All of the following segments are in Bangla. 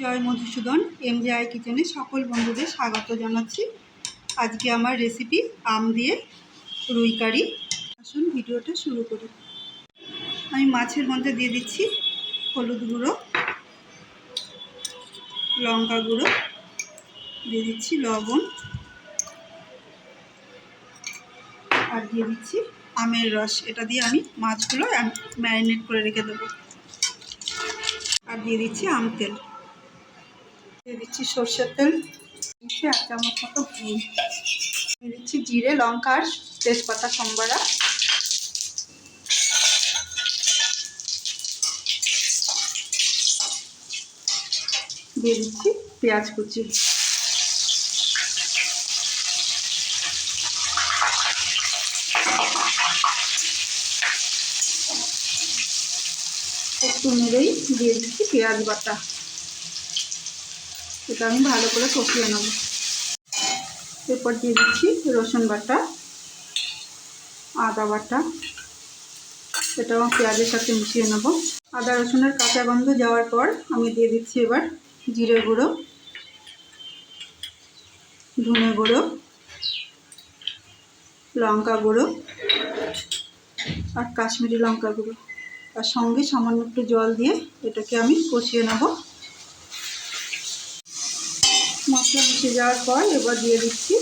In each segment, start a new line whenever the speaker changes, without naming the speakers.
জয় মধুসূদন, এমজেআই কিচেনে সকল বন্ধুদের স্বাগত জানাচ্ছি। আজকে আমার রেসিপি আম দিয়ে রুই কারি। আসুন ভিডিওটা শুরু করি। আমি মাছের মধ্যে দিয়ে দিচ্ছি হলুদ গুঁড়ো, লঙ্কা গুঁড়ো, দিয়ে দিচ্ছি লবণ, আর দিয়ে দিচ্ছি আমের রস। এটা দিয়ে আমি মাছগুলো ম্যারিনেট করে রেখে দেবো। আর দিয়ে দিচ্ছি আম তেল। দিয়ে দিচ্ছি সর্ষের তেল। দিচ্ছি এক চামচ মতো ঘি। দিয়ে দিচ্ছি জিরে লঙ্কা আর তেজপাতা, সম্বারা। দিয়ে দিচ্ছি পেঁয়াজ কুচি। একটু নেড়েই দিয়ে দিচ্ছি পেঁয়াজ বাটা। এটা আমি ভালো করে কষিয়ে নেব। এরপর দিয়ে দিচ্ছি রসুন বাটা, আদা বাটা আমার পেঁয়াজের সাথে মিশিয়ে নেব। আদা রসুনের কাঁচা গন্ধ যাওয়ার পর আমি দিয়ে দিচ্ছি এবার জিরে গুঁড়ো, ধনে গুঁড়ো, লঙ্কা গুঁড়ো আর কাশ্মীরি লঙ্কা গুঁড়ো। আর সঙ্গে সামান্য একটু জল দিয়ে এটাকে আমি কষিয়ে নেব। মশলা মিশে যাওয়ার পর এবার দিয়ে দিচ্ছি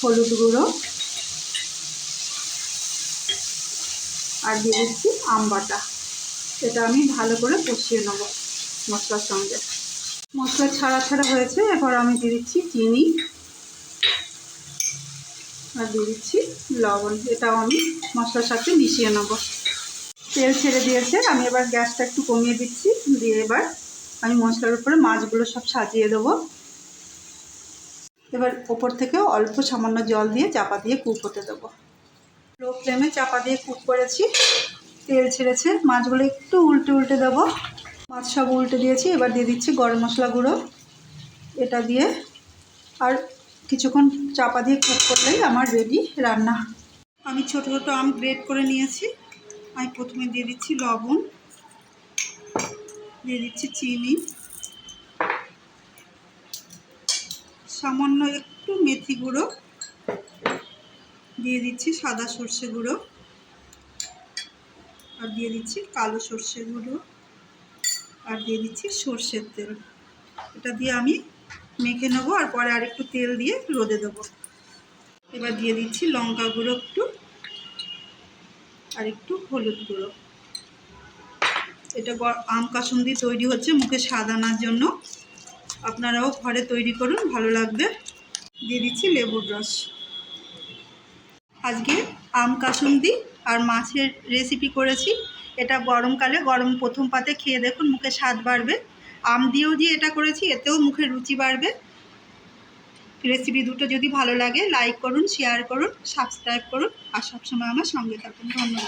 হলুদ গুঁড়ো। আর দিয়ে দিচ্ছি আম বাটা। এটা আমি ভালো করে কষিয়ে নেব মশলার সঙ্গে। মশলা ছাড়া ছাড়া হয়েছে এবার আমি দিয়ে দিচ্ছি চিনি। আর দিয়ে দিচ্ছি লবণ, এটাও আমি মশলার সাথে মিশিয়ে নেব। তেল ছেড়ে দিয়েছে, আমি এবার গ্যাসটা একটু কমিয়ে দিচ্ছি। দিয়ে এবার আমি মশলার উপরে মাছগুলো সব সাজিয়ে দেবো। এবার ওপর থেকে অল্প সামান্য জল দিয়ে চাপা দিয়ে কুক হতে দেবো। লো ফ্লেমে চাপা দিয়ে কুক করেছি। তেল ছেড়েছে, মাছগুলো একটু উল্টে উল্টে দেবো। মাছ সব উল্টে দিয়েছি, এবার দিয়ে দিচ্ছি গরম মশলা গুঁড়ো। এটা দিয়ে আর কিছুক্ষণ চাপা দিয়ে কুক করলেই আমার রেডি রান্না। আমি ছোট ছোট আম গ্রেড করে নিয়েছি। আমি প্রথমে দিয়ে দিচ্ছি লবণ, দিয়ে দিচ্ছি চিনি। সামান্য একটু মেথি গুঁড়ো। দিয়ে দিচ্ছি সাদা সর্ষে গুঁড়ো। আর দিয়ে দিচ্ছি কালো সর্ষে গুঁড়ো। আর দিয়ে দিচ্ছি সর্ষের তেল। এটা দিয়ে আমি মেখে নেব আর পরে আর একটু তেল দিয়ে রোদে দেবো। এবার দিয়ে দিচ্ছি লঙ্কা গুঁড়ো একটু। আর একটু হলুদ গুঁড়ো। এটা আম কাসুন্দি তৈরি হচ্ছে মুখে সাদানার জন্য। আপনারাও ঘরে তৈরি করুন, ভালো লাগবে। দিয়ে দিচ্ছি লেবুর রস। আজকে আম কাসুন্দি আর মাছের রেসিপি করেছি। এটা গরমকালে, গরম প্রথম পাতে খেয়ে দেখুন, মুখে স্বাদ বাড়বে। আম দিয়েও যে এটা করেছি, এতেও মুখে রুচি বাড়বে। রেসিপি দুটো যদি ভালো লাগে লাইক করুন শেয়ার করুন সাবস্ক্রাইব করুন, আর সবসময় আমার সঙ্গে থাকুন। ধন্যবাদ।